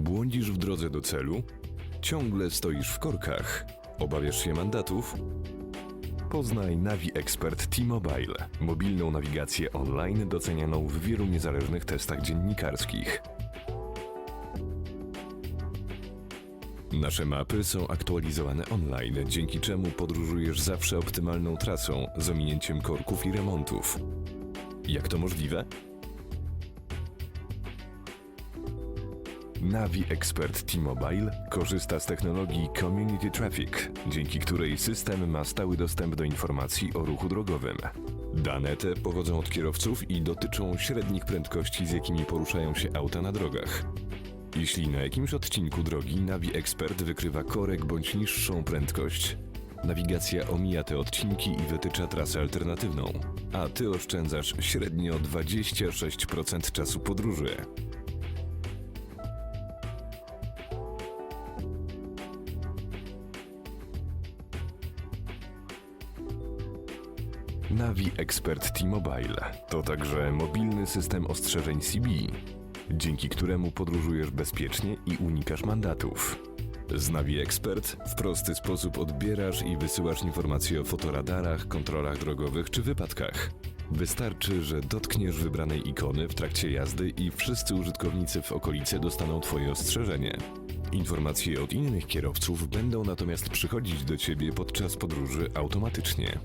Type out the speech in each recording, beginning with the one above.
Błądzisz w drodze do celu? Ciągle stoisz w korkach? Obawiasz się mandatów? Poznaj Navi Expert T-Mobile, mobilną nawigację online docenianą w wielu niezależnych testach dziennikarskich. Nasze mapy są aktualizowane online, dzięki czemu podróżujesz zawsze optymalną trasą z ominięciem korków i remontów. Jak to możliwe? Navi Expert T-Mobile korzysta z technologii Community Traffic, dzięki której system ma stały dostęp do informacji o ruchu drogowym. Dane te pochodzą od kierowców i dotyczą średnich prędkości, z jakimi poruszają się auta na drogach. Jeśli na jakimś odcinku drogi Navi Expert wykrywa korek bądź niższą prędkość, nawigacja omija te odcinki i wytycza trasę alternatywną, a ty oszczędzasz średnio 26% czasu podróży. Navi Expert T-Mobile to także mobilny system ostrzeżeń CB, dzięki któremu podróżujesz bezpiecznie i unikasz mandatów. Z Navi Expert w prosty sposób odbierasz i wysyłasz informacje o fotoradarach, kontrolach drogowych czy wypadkach. Wystarczy, że dotkniesz wybranej ikony w trakcie jazdy i wszyscy użytkownicy w okolicy dostaną Twoje ostrzeżenie. Informacje od innych kierowców będą natomiast przychodzić do Ciebie podczas podróży automatycznie.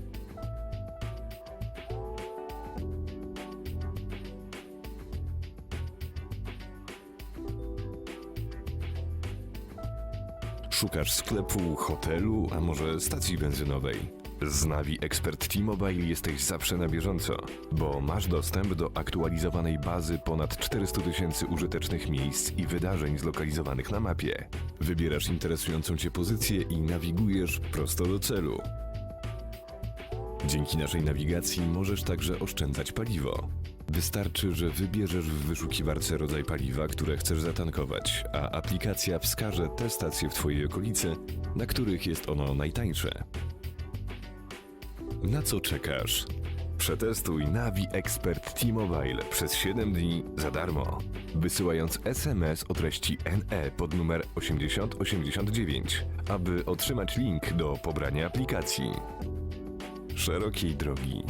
Szukasz sklepu, hotelu, a może stacji benzynowej? Z Navi Expert T-Mobile jesteś zawsze na bieżąco, bo masz dostęp do aktualizowanej bazy ponad 400 tysięcy użytecznych miejsc i wydarzeń zlokalizowanych na mapie. Wybierasz interesującą Cię pozycję i nawigujesz prosto do celu. Dzięki naszej nawigacji możesz także oszczędzać paliwo. Wystarczy, że wybierzesz w wyszukiwarce rodzaj paliwa, które chcesz zatankować, a aplikacja wskaże te stacje w Twojej okolicy, na których jest ono najtańsze. Na co czekasz? Przetestuj Navi Expert T-Mobile przez 7 dni za darmo, wysyłając SMS o treści NE pod numer 8089, aby otrzymać link do pobrania aplikacji. Szerokiej drogi